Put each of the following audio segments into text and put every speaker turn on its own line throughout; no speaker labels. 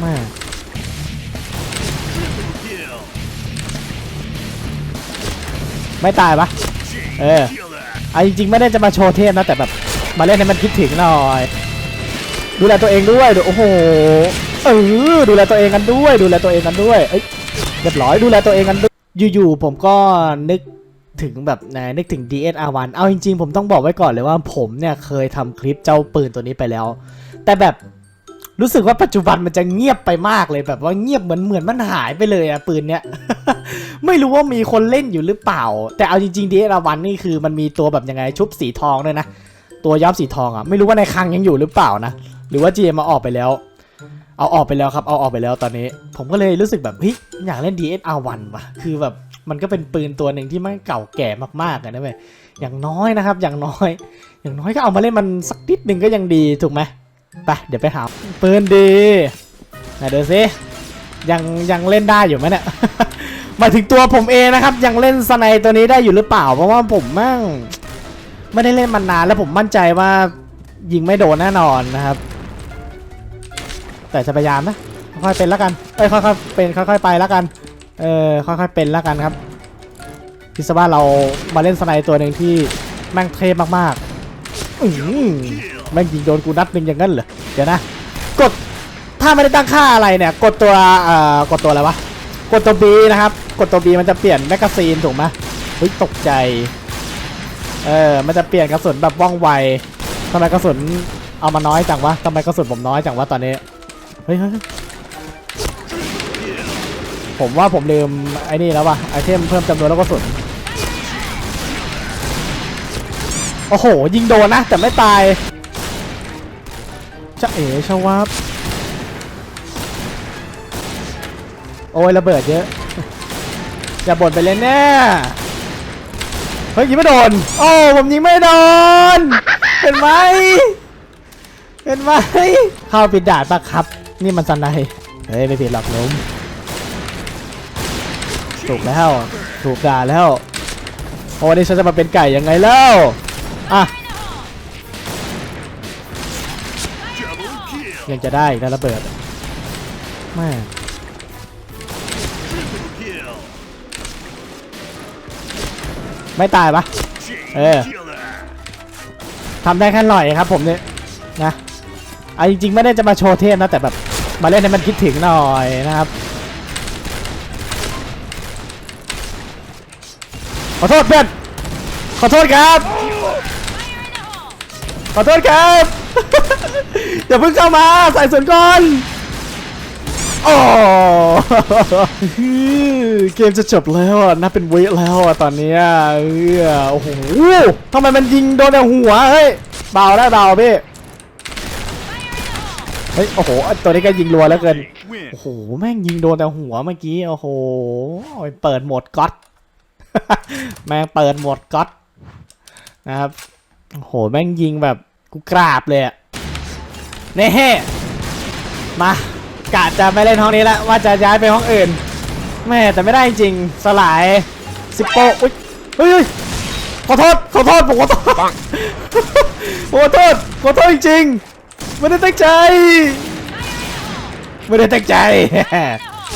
แม่ไม่ตายปะเออเอาจริงๆไม่ได้จะมาโชว์เทพนะแต่แบบมาเล่นให้มันคิดถึงหน่อย ดูแลตัวเองด้วยดูโอ้โหเออดูแลตัวเองกันด้วย ดูแลตัวเองกันด้วยเอ้ยเรียบร้อยดูแลตัวเองกันด้วยอยู่ๆผมก็นึกถึงแบบนะนึกถึง DSR1 เอาจริงๆ ผมต้องบอกไว้ก่อนเลยว่าผมเนี่ยเคยทำคลิปเจ้าปืนตัวนี้ไปแล้ว แต่แบบ รู้สึกว่าปัจจุบันมันจะเงียบไปมากเลยแบบว่าเงียบเหมือนเหมือนมันหายไปเลยอะปืนเนี้ย ไม่รู้ว่ามีคนเล่นอยู่หรือเปล่า แต่เอาจริงๆ DSR1 นี่คือมันมีตัวแบบยังไงชุบสีทองด้วยนะ ตัวยับสีทองอะไม่รู้ว่าในคลังยังอยู่หรือเปล่านะ หรือว่า GM มาออกไปแล้ว เอาออกไปแล้วครับ เอาออกไปแล้วตอนนี้ ผมก็เลยรู้สึกแบบเฮ้ยอยากเล่น DSR1 ว่ะคือแบบมันก็เป็นปืนตัวหนึ่งที่มันเก่าแก่มากๆอะนะเว้ยอย่างน้อยนะครับ อย่างน้อย อย่างน้อยก็เอามาเล่นมันสักนิดหนึ่งก็ยังดีถูกไหม ไปเดี๋ยวไปหาปืนดีไหนดูซิยังยังเล่นได้อยู่ไหมเนี่ยมาถึงตัวผมเองนะครับ ยังเล่นสไนตัวนี้ได้อยู่หรือเปล่า เพราะว่าผมแม่งไม่ได้เล่นมานานแล้วผมมั่นใจว่ายิงไม่โดนแน่นอนนะครับ แต่จะพยายามนะค่อยๆเป็นแล้วกันเอ้ยค่อยๆเป็นค่อยๆไปแล้วกันเออค่อยๆเป็นแล้วกันครับคิดซะว่าเรามาเล่นสไนตัวหนึ่งที่แม่งเทพมากๆอือ แม่งยิงโดนกูนัดหนึ่งอย่างนั้นเหรอเดี๋ยวนะ กดถ้าไม่ได้ตั้งค่าอะไรเนี่ยกดตัวเอ่อกดตัวอะไรวะกดตัว B นะครับ กดตัว B มันจะเปลี่ยนแมกกาซีนถูกไหมเฮ้ยตกใจเออมันจะเปลี่ยนกระสุนแบบว่องไวทำไมกระสุนเอามาน้อยจังวะทำไมกระสุนผมน้อยจังวะตอนนี้เฮ้ยผมว่าผมลืมไอ้นี่แล้ววะไอเทมเพิ่มจำนวนแล้วก็สุนโอ้โหยิงโดนนะแต่ไม่ตาย จะเอ๋ชวับโอ้ยระเบิดเยอะอย่าบ่นไปเลยแน่เฮ้ยยิงไม่โดน โอ้ผมยิงไม่โดน เห็นไหมเห็นไหมเข้าปิดด่านปะครับ นี่มันสันไนเฮ้ยไม่ผิดหรอกลุงถูกแล้ว ถูกด่าแล้วโอ้วันนี้ฉันจะมาเป็นไก่ยังไงแล้วอะ ยังจะได้อีกนะระเบิดแม่ไม่ตายปะเออทำได้แค่หน่อยครับผมเนี่ยนะเอาจริงๆไม่ได้จะมาโชว์เทพนะแต่แบบมาเล่นให้มันคิดถึงหน่อยนะครับขอโทษเพื่อนขอโทษครับ ขอโทษครับ อย่าเพิ่งเข้ามาใส่ส่วนก่อนโอ้เกมจะจบแล้วนับเป็นเวิแล้วตอนนี้เออโอ้โหทำไมมันยิงโดนในหัวเฮ้ยเบาได้วเบาพี่เฮ้ยโอ้โหตัวนี้ก็ยิงรัวแล้วเกินโอ้โหแม่งยิงโดนแต่หัวเมื่อกี้โอ้โหเปิดโหมดก๊อตแม่งเปิดโหมดก๊อตนะครับโอ้โหแม่งยิงแบบกูกราบเลยอะ เน่มากะจะไม่เล่นห้องนี้แล้วว่าจะย้ายไปห้องอื่นแม่แต่ไม่ได้จริงสลายสิบโปอุ๊ยเฮ้ยเฮ้ยขอโทษขอโทษผมขอโทษผมขอโทษขอโทษจริงๆไม่ได้ตั้งใจไม่ได้ตั้งใจ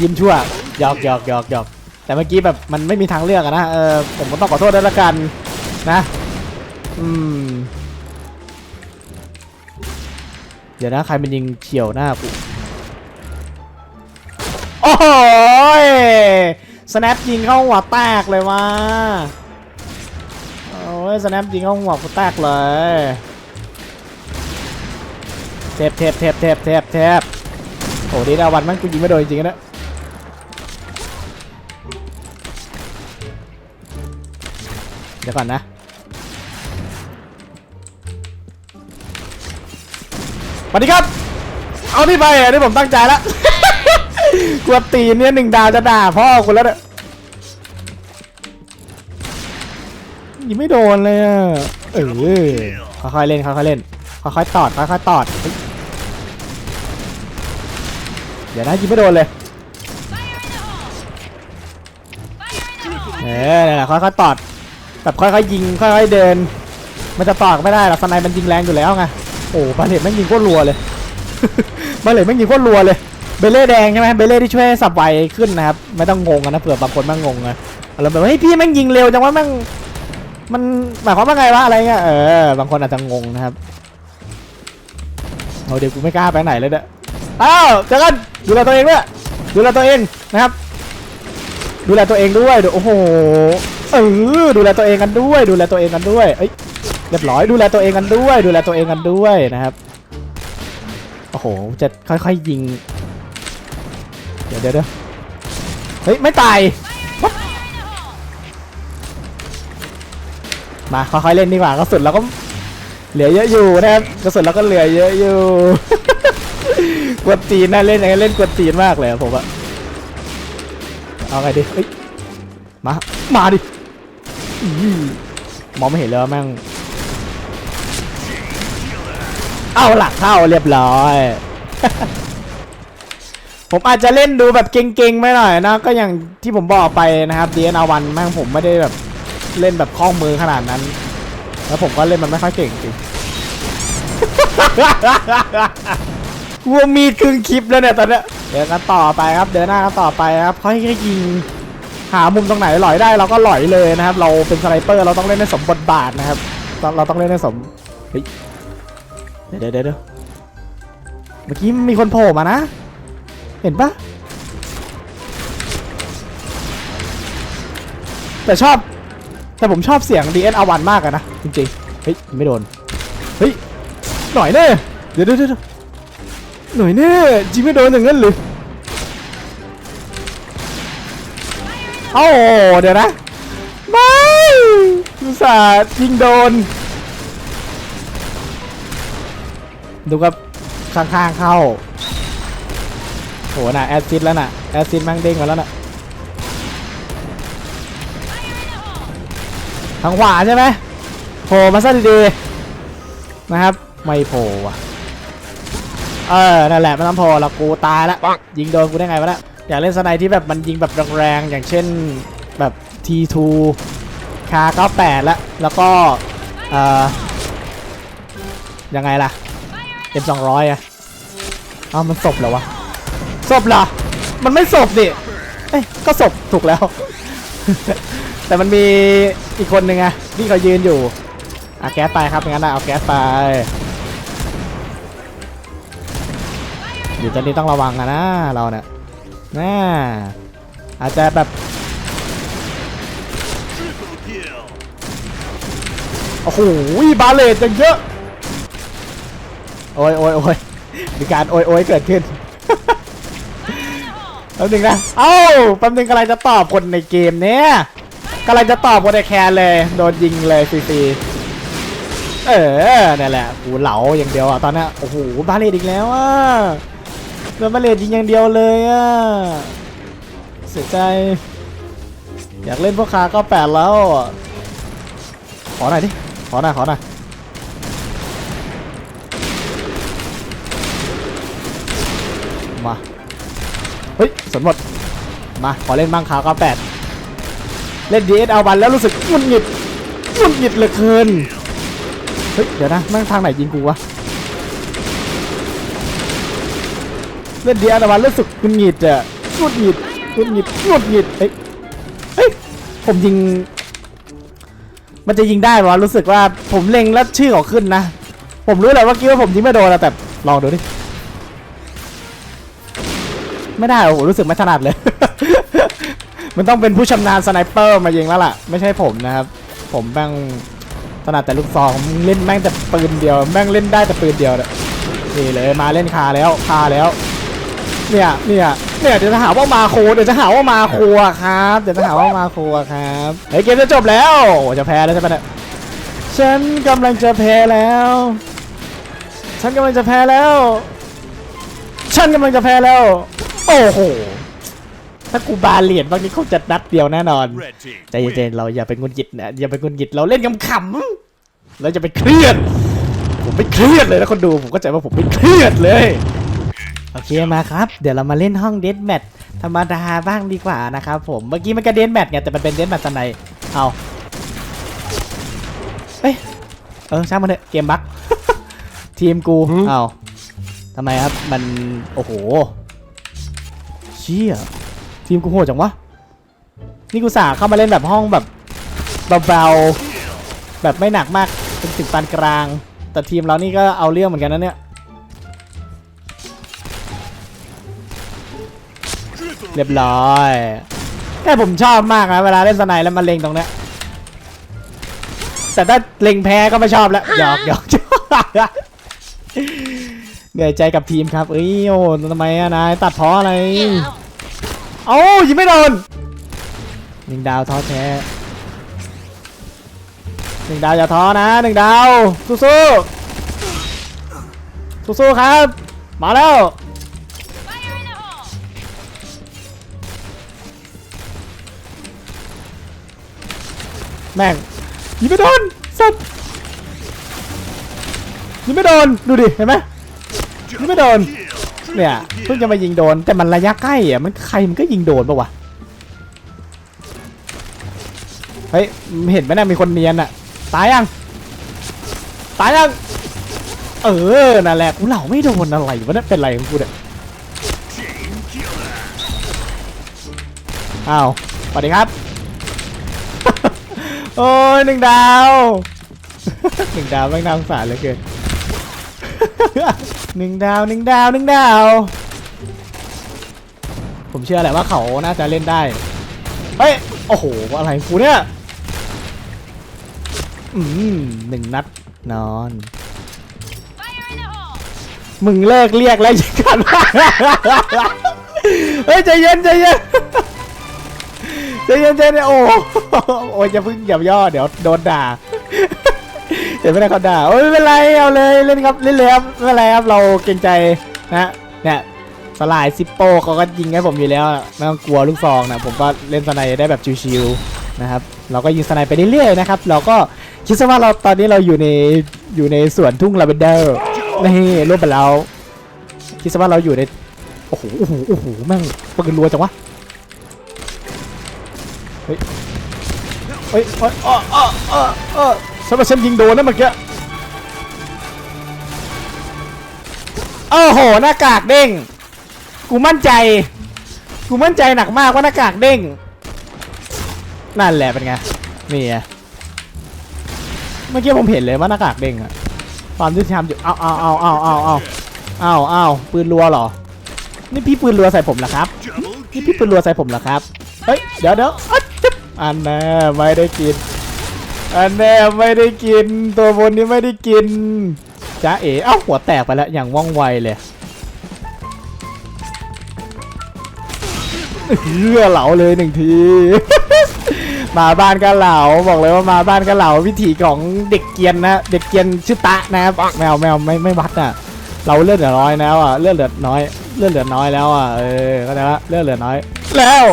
ยิ้มชั่วหยอกหยอกหยอกหยอกแต่เมื่อกี้แบบมันไม่มีทางเลือกอะนะเออผมก็ต้องขอโทษด้วยละกันนะอืม ดี๋ยวนะใครมันยิงเฉียวหน้ากูโอ้โหยสแนปยิงเข้าหัวแตกเลยว่ะโอ้ยสแนปยิงเข้าหัวกูแตกเลยเทปเทปเทปเทปเทปเทปโอ้ดีดาวันมันกูยิงไม่โดนจริงนะเดี๋ยวก่อนนะ สวัสดีครับ เอานี่ไปอะนี่ผมตั้งใจแล้ว กลัวตีนเนี่ยหนึ่งดาวจะด่าพ่อคุณแล้วเนี่ยยิงไม่โดนเลยอะเออค่อยๆเล่นค่อยๆเล่นค่อยๆตอดค่อยๆตอดเฮ้ยเดี๋ยวนะยิงไม่โดนเลยเออนี่ยแหละค่อยๆตอดแบบค่อยๆยิงค่อยๆเดิน มันจะตอดไม่ได้หรอกสไนมันยิงแรงอยู่แล้วไง อ้บาเลตแม่งยิงโคตรรัวเลย บาเลตแม่งยิงโคตรรัวเลย เบลเล่แดงใช่ไหมเบลเล่ที่ช่วยสับไวขึ้นนะครับ ไม่ต้องงงกันนะเผื่อบางคนแม่งงงนะเราแบบว่าเฮ้ยพี่แม่งยิงเร็วจังว่าแม่งมันหมายความว่าไงวะอะไรเงี้ยเออบางคนอาจจะงงนะครับเอาเดี๋ยวกูไม่กล้าไปไหนเลยเนี่ยอ้าวเจอกันดูแลตัวเองด้วยดูแลตัวเองนะครับ ดูแลตัวเองด้วยโอ้โหเออดูแลตัวเองกันด้วย ดูแลตัวเองกันด้วยเอ้ย รียบร้อยดูแลตัวเองกันด้วย ดูแลตัวเองกันด้วยนะครับโอ้โหจะค่อยๆยิง เดี๋ยวเดี๋ยวเฮ้ยไม่ตายมาค่อยๆเล่นดีกว่ากระสุนเราก็เหลือเยอะอยู่นะครับกระสุนเราก็เหลือเยอะอยู่กวนตีนนะเล่นอย่างเล่นกวนตีนมากเลยผมอะเอาไงดีเฮ้ยมามาดิมองไม่เห็นเลยว่าแม่ง เอาหลักเข้าเรียบร้อย ผมอาจจะเล่นดูแบบเก่งๆไม่หน่อยนะ ก็อย่างที่ผมบอกไปนะครับ d n r 1แม่งผมไม่ได้แบบเล่นแบบคล่องมือขนาดนั้น แล้วผมก็เล่นมันไม่ค่อยเก่งจริงวัวมีดครึ่งคลิปแล้วเนี่ยตอนเนี้ยเดินกันต่อไปครับ เดินหน้ากันต่อไปครับค่อยๆยิงหามุมตรงไหนหลอยได้เราก็หลอยเลยนะครับ เราเป็นสไนเปอร์เราต้องเล่นให้สมบทบาทนะครับ เราต้องเล่นให้สมเฮ้ย ดี๋ยวเดี๋ยวเดี๋ยวเมื่อกี้มีคนโผล่มานะ เห็นปะแต่ชอบ แต่ผมชอบเสียง DS R1 มากอะนะ จริงๆ เฮ้ย ไม่โดน เฮ้ย หน่อยเน่เดี๋ยวเดี๋ยวเดี๋ยวหน่อยเน่จริงไม่โดนอย่างนั้นหรือเอ้าเดี๋ยวนะ ไม่อุตส่าห์ยิงโดน ดูครับข้างๆเข้าโหน่ะแอดซิดแล้วน่ะแอดซิดแม่งเด้งมาแล้วน่ะทางขวาใช่ไหมโผล่มาซะดีๆนะครับไม่โผล่ว่ะเออนั่นแหละไม่ต้องโผล่หรอกกูตายแล้วยิงโดนกูได้ไงวะเนี่ยอยากเล่นสไนที่แบบมันยิงแบบแรงๆอย่างเช่นแบบ T2 คา98แล้วแล้วก็เอ่อยังไงล่ะ M200 อะเอ้ามันศพเหรอวะศพเหรอ มันไม่ศพดิเอ้ยก็ศพถูกแล้ว แต่มันมีอีกคนหนึ่งอะที่เขายืนอยู่เอาแก๊สไปครับงั้นนะเอาแก๊สไปอยู่ตอนนี้ต้องระวังอะนะเราเนี่ยน่าอาจจะแบบโอ้โหบาเลตยังเยอะ โอ้ยโอ้ยโอ้ยมีการโอ้ยโอ้ยเกิดขึ้นแป๊บนึงนะ เอ้าแป๊บนึงกำลังจะตอบคนในเกมเนี้ยกำลังจะตอบคนในแคนเลย โดนยิงเลยฟรีๆเออนั่นแหละกูเหลาอย่างเดียวอะตอนเนี้ยโอ้โหบาเลตอีกแล้วอะโดนบาเลตยิงอย่างเดียวเลยอะเสียใจ อยากเล่นพวกคาก็แปดแล้วอะขอหน่อยดิ ขอหน่อยขอหน่อย สนหมด มา ขอเล่นบ้างคาก็แปดเล่น DS เอาบันแล้วรู้สึกหงุดหงิดหงุดหงิดเหลือเกิน เฮ้ย เดี๋ยวนะแม่งทางไหนยิงกูวะ เล่น DS เอาบันรู้สึกหงุดหงิดอะหงุดหงิดหงุดหงิดหงุดหงิดเฮ้ยเฮ้ย ผมยิง มันจะยิงได้ปะวะรู้สึกว่าผมเล็งแล้วชื่อเขาขึ้นนะ ผมรู้แหละว่าคิดว่าผมยิงไม่โดนแต่ลองดูดิ ไม่ได้โอ้โหรู้สึกไม่ถนัดเลย มันต้องเป็นผู้ชำนาญสไนเปอร์มายิงแล้วล่ะ ไม่ใช่ผมนะครับ ผมแม่งถนัดแต่ลูกซองเล่นแม่งแต่ปืนเดียว แม่งเล่นได้แต่ปืนเดียวเนี่ยนี่เลยมาเล่นคาแล้วคาแล้ว เนี่ยเนี่ยเนี่ยเดี๋ยวจะหาว่ามาโคเดี๋ยวจะหาว่ามาโคอะครับ เดี๋ยวจะหาว่ามาโคอะครับเฮ้ยเกมจะจบแล้วจะแพ้แล้วใช่ปะเนี่ยฉันกำลังจะแพ้แล้ว ฉันกำลังจะแพ้แล้ว ฉันกำลังจะแพ้แล้ว โอ้โห ถ้ากูบาเหรียญบางทีเขาจะนัดเดียวแน่นอน
Red team.
ใจเย็นๆเราอย่าเป็นงุนหงิดนะอย่าเป็นงุนหงิดเราเล่นขำๆเราจะไปเครียด ผมไม่เครียดเลยนะคนดูผมก็ใจว่าผมไม่เครียดเลยโอเคมาครับ เดี๋ยวเรามาเล่นห้องเด a แมทธรรมดาบ้างดีกว่านะครับผมเมื่อกี้มันก็เด a แมทไงแต่มันเป็นเด a แมทตอนไหนเอาเอ้ยเออช่างมันเถอะเกมบั๊กทีมกูเอาทำไมครับมันโอ้โห เชี่ยทีมกูโหดจังวะ นี่กูสาเข้ามาเล่นแบบห้องแบบเบาๆแบบไม่หนักมากเป็นถึงปานกลาง แต่ทีมเรานี่ก็เอาเรื่องเหมือนกันนะเนี่ยเรียบร้อยแต่ผมชอบมากนะเวลาเล่นสไนแล้วมาเล็งตรงเนี้ยแต่ถ้าเล็งแพ้ก็ไม่ชอบแล้วหยอกหยอกหยอก เหนื่อยใจกับทีมครับเอ้ยโอ้ทำไมอะนายตัดเพราะอะไรเอ้ายิงไม่โดนหนึ่งดาวท้อแท้หนึ่งดาวอย่าท้อนะหนึ่งดาวสู้สู้สู้สู้ๆครับ มาแล้ว
Fire in the hole!
แม่งยิงไม่โดนสัตว์ยิงไม่โดนดูดิเห็นไหม ยิงไม่โดน เนี่ยเพิ่งจะมายิงโดนแต่มันระยะใกล้อะมันใครมันก็ยิงโดนปะวะเฮ้ยเห็นไหมนะมีคนเนียนอะตายยังตายยังเออนั่นแหละกูเหล่าไม่โดนอะไรวะเนี่ยเป็นไรของกูเนี่ยอ้าวสวัสดีครับ โอ้ยหนึ่งดาวหนึ่งดาวแม่งน่าสงสารเหลือเกิน หนึ่งดาวหนึ่งดาวหนึ่งดาว ผมเชื่อแหละว่าเขาน่าจะเล่นได้ เฮ้ย โอ้โห อะไรกูเนี่ย อืมหนึ่งนัดนอน มึงเลิกเรียกแล้วยิงกันเฮ้ยใจเย็นใจเย็นใจเย็นใจเย็นโอ้โอ้ยอย่าพิ่งอย่าย่อเดี๋ยวโดนด่า เดี๋ยวไม่ได้เขาด่าโอ้ยไม่เป็นไรเอาเลยเล่นครับเล่นเลยครับไม่เป็นไรครับเราเกรงใจนะเนี่ยสลายซิปโป้เขาก็ยิงให้ผมอยู่แล้วไม่ต้องกลัวลูกซองนะผมก็เล่นสไนได้แบบชิวๆนะครับเราก็ยิงสไนไปเรื่อยๆนะครับเราก็คิดซะว่าเราตอนนี้เราอยู่ในอยู่ในสวนทุ่งลาเวนเดอร์นี่รูปไปแล้วคิดซะว่าเราอยู่ในโอ้โหโอ้โหโอ้โหแม่งปืนรัวจังวะเฮ้ยเฮ้ยเฮ้ยอ้ออ้ออ้ออ้อ ฉันว่าฉันยิงโดนนะเมื่อกี้โอ้โห หน้ากากเด้ง กูมั่นใจ กูมั่นใจหนักมากว่าหน้ากากเด้ง นั่นแหละเป็นไง นี่ไงเมื่อกี้ผมเห็นเลยว่าหน้ากากเด้งอะความยุติธรรมอยู่ เอาเอาเอาเอาเอาเอาเอาเอาปืนรัวหรอ นี่พี่ปืนรัวใส่ผมเหรอครับ นี่พี่ปืนรัวใส่ผมเหรอครับ เฮ้ย เดี๋ยวเดี๋ยวอ๊ะจึ๊บอันแน่ไม่ได้กิน อันแน่ไม่ได้กิน ตัวบนนี้ไม่ได้กินจ้าเอ๋เอ้าหัวแตกไปแล้วอย่างว่องไวเลยเฮือเหลาเลยหนึ่งทีมาบ้านก็เหลาบอกเลยว่ามาบ้านก็เหลาวิถีของเด็กเกียนนะเด็กเกียนชื่อตะนะครับแมวแมวไม่ไม่วัดอะเราเลือดเหลือน้อยแล้วอะเลือดเหลือน้อยเลือดเหลือน้อยแล้วอะเออก็ได้ว่าเลือดเหลือน้อย แล้ว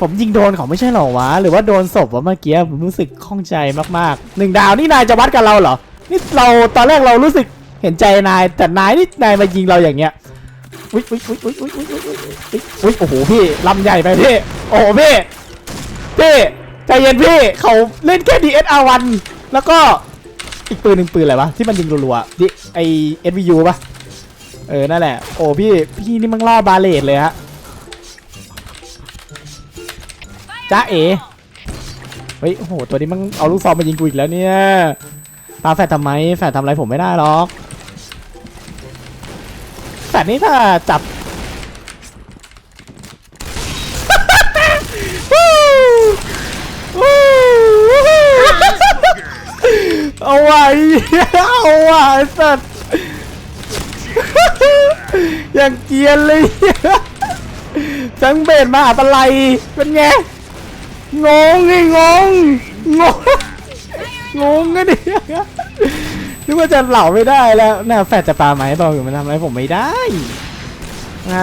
ผมยิงโดนเขาไม่ใช่หรอวะ หรือว่าโดนศพวะเมื่อกี้ผมรู้สึกข้องใจมากๆหนึ่งดาวนี่นายจะวัดกับเราเหรอ นี่เราตอนแรกเรารู้สึกเห็นใจนาย แต่นายนี่นายมายิงเราอย่างเงี้ยอุ้ยอุ้ยอุ้ยอุ้ยอุ้ยอุ้ยอุ้ยอุ้ยอุ้ยโอ้โหพี่ลำใหญ่ไปพี่โอ้โหพี่พี่ใจเย็นพี่เขาเล่นแค่ DSR1 แล้วก็อีกปืนหนึ่งปืนอะไรวะที่มันยิงรัวๆดิไอ SVU ปะเออนั่นแหละโอ้พี่พี่นี่มันล่อบาเลตเลยฮะ จ้าเอ๋เฮ้ยโอ้โหตัวนี้มันเอาลูกซองมายิงกูอีกแล้วเนี่ยตาแฟดทำไมแฟดทำอะไรผมไม่ได้หรอกแฟดนี่ถ้าจับเอาไว้เอาไว้สัตว์อย่างเกียนเลยจังเบดมาหาปลาไหลเป็นไง งงไงงงงงงงไงดินึกว่าจะเหล่าไม่ได้แล้วน่ะแฟดจะปลาไหมบอกอยู่มันทำอะไรผมไม่ได้นะ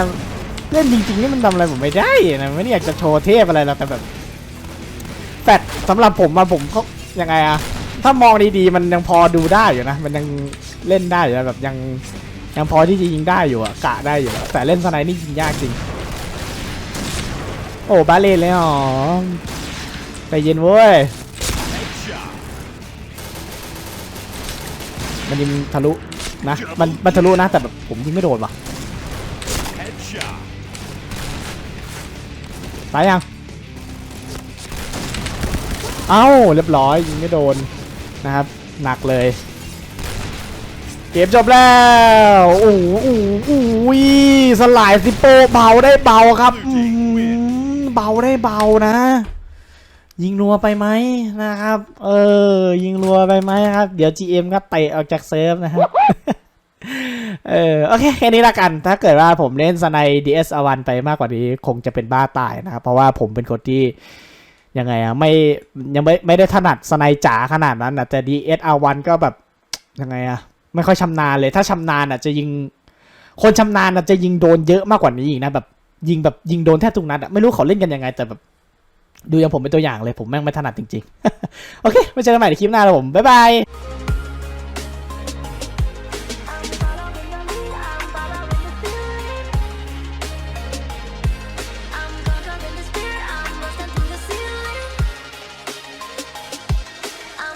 เล่นจริงๆนี่มันทำอะไรผมไม่ได้นะไม่ได้อยากจะโชว์เทพอะไรหรอกแต่แบบแฟดสำหรับผมมาผมเขายังไงอะถ้ามองดีๆมันยังพอดูได้อยู่นะมันยังเล่นได้อยู่แบบยังยังพอที่จะยิงได้อยู่อะกะได้อยู่แต่เล่นสไนนี่ยิงยากจริง โอ้บาเลนเลยเหรอใจเย็นเว้ย มันยิงทะลุนะ มันมันทะลุนะแต่แบบผมยิงไม่โดนว่ะตายยัง เอ้าเรียบร้อยยิงไม่โดนนะครับ หนักเลย เกมจบแล้วโอ้โหโอ้โหโอ้โหสลายซิโปเบาได้เบาครับ เบาได้เบานะ ยิงรัวไปไหมนะครับ เออ ยิงรัวไปไหมครับ เดี๋ยว GM ก็เตะออกจากเซิร์ฟนะครับเออโอเคแค่นี้ละกัน ถ้าเกิดว่าผมเล่นสไน DS อวันไปมากกว่านี้คงจะเป็นบ้าตายนะครับ เพราะว่าผมเป็นคนที่ยังไงอะไม่ยังไม่ไม่ได้ถนัดสไนจ๋าขนาดนั้นนะแต่ DS อวันก็แบบยังไงอะไม่ค่อยชำนาญเลย ถ้าชำนาญอะจะยิง คนชำนาญอะจะยิงโดนเยอะมากกว่านี้อีกนะแบบ ยิงแบบยิงโดนแทบทุกนัดอะไม่รู้เขาเล่นกันยังไง แต่แบบ ดูอย่างผมเป็นตัวอย่างเลยผมแม่งไม่ถนัดจริงๆ โอเคไว้เจอกันใหม่ในคลิปหน้าแล้วผมบ๊ายบาย